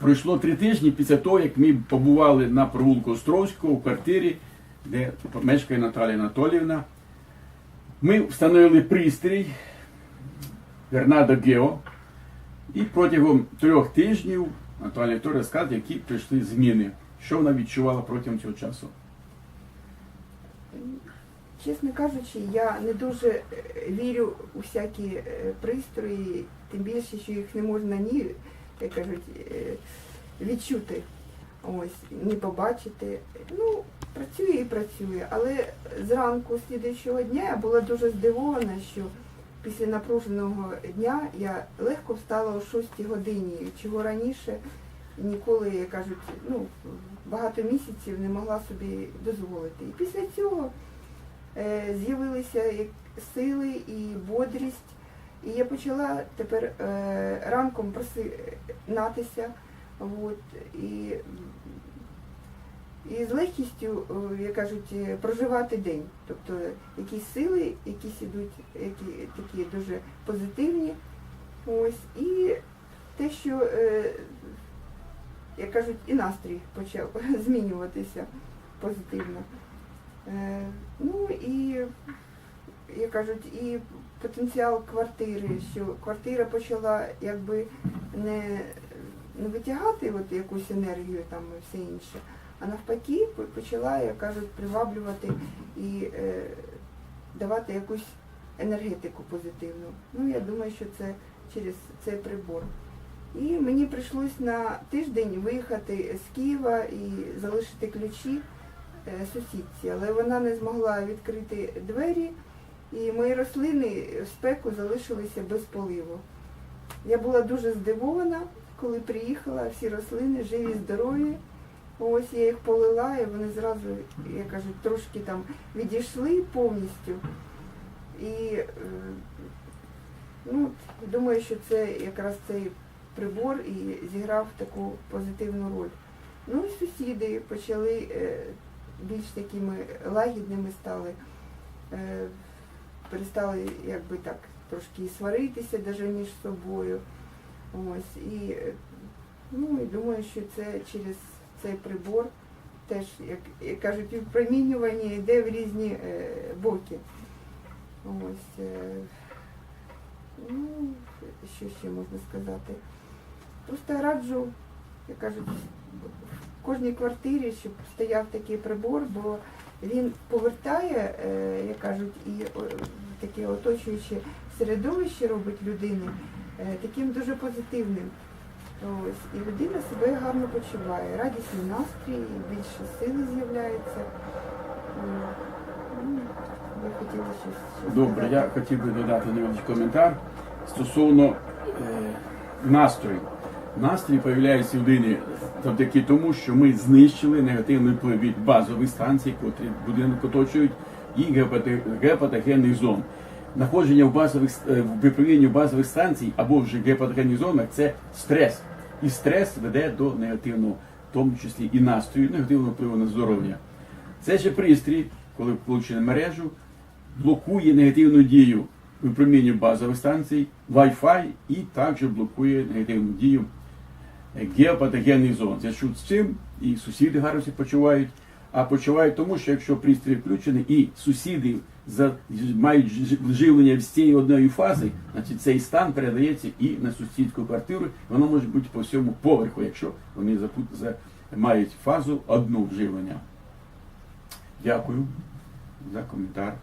Пройшло три тижні після того, як ми побували на провулку Островського в квартирі, де мешкає Наталія Анатоліївна. Ми встановили пристрій Вернадо Гео. І протягом трьох тижнів Наталія Вікторія розказує, які прийшли зміни. Що вона відчувала протягом цього часу? Чесно кажучи, я не дуже е, вірю у всякі е, пристрої, тим більше, що їх не можна ні, як кажуть, е, відчути, ось, ні побачити. Ну, працює і працює. Але зранку слідуючого дня я була дуже здивована, що після напруженого дня я легко встала о 6 годині, чого раніше ніколи, як кажуть, ну, багато місяців не могла собі дозволити. І після цього е, з'явилися сили і бодрість. І я почала тепер е, ранком просинатися. От, і, і з легкістю, е, як кажуть, е, проживати день. Тобто якісь сили, якісь ідуть, які такі дуже позитивні. Ось, і те, що, е, як кажуть, і настрій почав змінюватися позитивно. Е, Ну і, як кажуть, і потенціал квартири, що квартира почала якби не, не витягати от якусь енергію там і все інше, а навпаки почала, як кажуть, приваблювати і е, давати якусь енергетику позитивну. Ну, я думаю, що це через цей прибор. І мені прийшлось на тиждень виїхати з Києва і залишити ключі е, сусідці, але вона не змогла відкрити двері, і мої рослини в спеку залишилися без поливу. Я була дуже здивована, коли приїхала, всі рослини живі, здорові. Ось я їх полила, і вони зразу, як кажуть, трошки там відійшли повністю. І е, ну, думаю, що це якраз цей прибор і зіграв таку позитивну роль. Ну і сусіди почали е, більш такими лагідними стали, е, перестали якби так трошки сваритися даже між собою. Ось, і, ну, і думаю, що це через цей прибор теж, як, як кажуть, випромінювання йде в різні е, боки. Ось, е, ну, що ще можна сказати? Просто раджу, як кажуть, в кожній квартирі, щоб стояв такий прибор, бо він повертає, е, як кажуть, і таке оточуюче середовище робить людини е, таким дуже позитивним. Ось, і людина себе гарно почуває, радісний настрій, більше сили з'являється. Добре, я хотів би додати невеличкий коментар стосовно е, настрою. Настрій появляється в людині завдяки тому, що ми знищили негативний вплив від базових станцій, котрі будинок оточують, і гепатогенних зон. Знаходження в базових е, в базових станцій або вже гепатогенних зонах це стрес. І стрес веде до негативного, в тому числі і настрою, негативного впливу на здоров'я. Це ще пристрій, коли включений в мережу, блокує негативну дію випромінення базових станцій, Wi-Fi і також блокує негативну дію геопатогенних зон. Зв'язку з цим і сусіди гарно почувають, а почувають тому, що якщо пристрій включений і сусіди за, мають живлення з цієї одної фази, значить цей стан передається і на сусідську квартиру, воно може бути по всьому поверху, якщо вони запут- за, мають фазу одну живлення. Дякую за коментар.